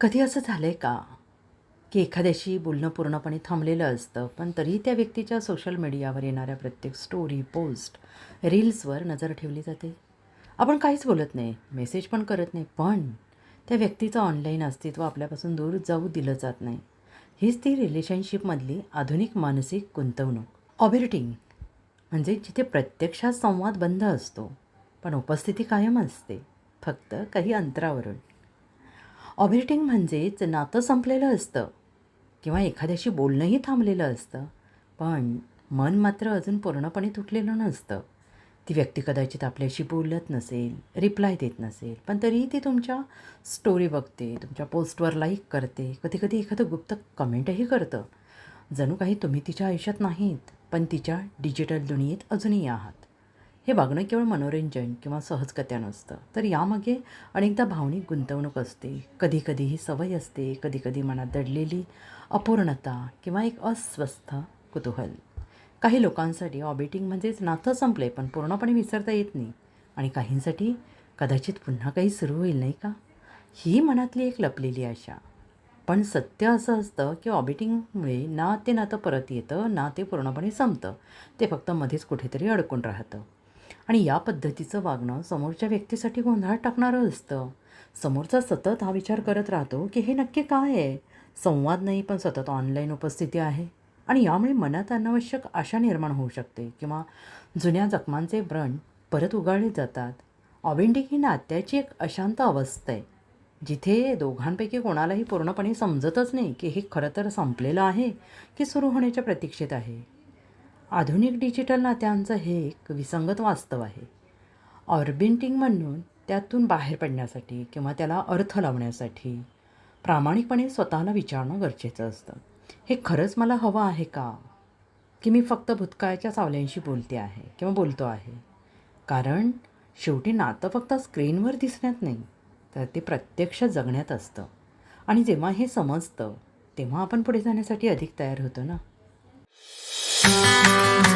कधी असं झालं आहे का? की एखाद्याशी बोलणं पूर्णपणे थांबलेलं असतं पण तरीही त्या व्यक्तीच्या सोशल मीडियावर येणाऱ्या प्रत्येक स्टोरी पोस्ट रील्सवर नजर ठेवली जाते? आपण काहीच बोलत नाही मेसेज पण करत नाही पण त्या व्यक्तीचं ऑनलाईन अस्तित्व आपल्यापासून दूर जाऊ दिलं जात नाही. हीच ती रिलेशनशिपमधली आधुनिक मानसिक गुंतवणूक. ऑबिरिटिंग म्हणजे जिथे प्रत्यक्षात संवाद बंद असतो पण उपस्थिती कायम असते फक्त काही अंतरावरून. ऑबिटिंग म्हणजेच नातं संपलेलं असतं. किंवा एखाद्याशी बोलणंही थांबलेलं असतं. पण मन मात्र अजून पूर्णपणे तुटलेलं नसतं. ती व्यक्ती कदाचित आपल्याशी बोलत नसेल रिप्लाय देत नसेल पण तरीही ती तुमच्या स्टोरी बघते तुमच्या पोस्टवर लाईक करते. कधी कधी एखादं गुप्त कमेंटही करतं. जणू काही तुम्ही तिच्या आयुष्यात नाहीत पण तिच्या डिजिटल दुनियेत अजूनही आहात. हे वागणं केवळ मनोरंजन किंवा सहजकत्या नसतं. तर यामागे अनेकदा भावनिक गुंतवणूक असते. कधीकधी ही सवय असते. कधीकधी मनात दडलेली अपूर्णता किंवा एक अस्वस्थ कुतूहल. काही लोकांसाठी ऑबिटिंग म्हणजेच नातं संपले पण पूर्णपणे विसरता येत नाही. आणि काहींसाठी कदाचित पुन्हा काही सुरू होईल नाही का? ही मनातली एक लपलेली आशा. पण सत्य असं असतं की ऑबिटिंगमुळे ना ते नातं परत येतं ना ते पूर्णपणे संपतं. ते फक्त मध्येच कुठेतरी अडकून राहतं. आणि या पद्धतीचं वागणं समोरच्या व्यक्तीसाठी गोंधळात टाकणारं असतं. समोरचा सतत हा विचार करत राहतो की हे नक्की काय आहे? संवाद नाही पण सतत ऑनलाईन उपस्थिती आहे. आणि यामुळे मनात अनावश्यक आशा निर्माण होऊ शकते किंवा जुन्या जखमांचे व्रण परत उगाळले जातात. ऑबेंडिक ही नात्याची एक अशांत अवस्था आहे जिथे दोघांपैकी कोणालाही पूर्णपणे समजतच नाही की हे खरं तर संपलेलं आहे की सुरू होण्याच्या प्रतीक्षेत आहे. आधुनिक डिजिटल नात्यांचं हे एक विसंगत वास्तव आहे. ऑर्बिंटिंग म्हणून त्यातून बाहेर पडण्यासाठी किंवा त्याला अर्थ लावण्यासाठी प्रामाणिकपणे स्वतःला विचारणं गरजेचं असतं. हे खरंच मला हवं आहे का? की मी फक्त भूतकाळाच्या सावल्यांशी बोलते आहे किंवा बोलतो आहे? कारण शेवटी नातं फक्त स्क्रीनवर दिसण्यात नाही तर ते प्रत्यक्ष जगण्यात असतं. आणि जेव्हा हे समजतं तेव्हा आपण पुढे जाण्यासाठी अधिक तयार होतो ना? Música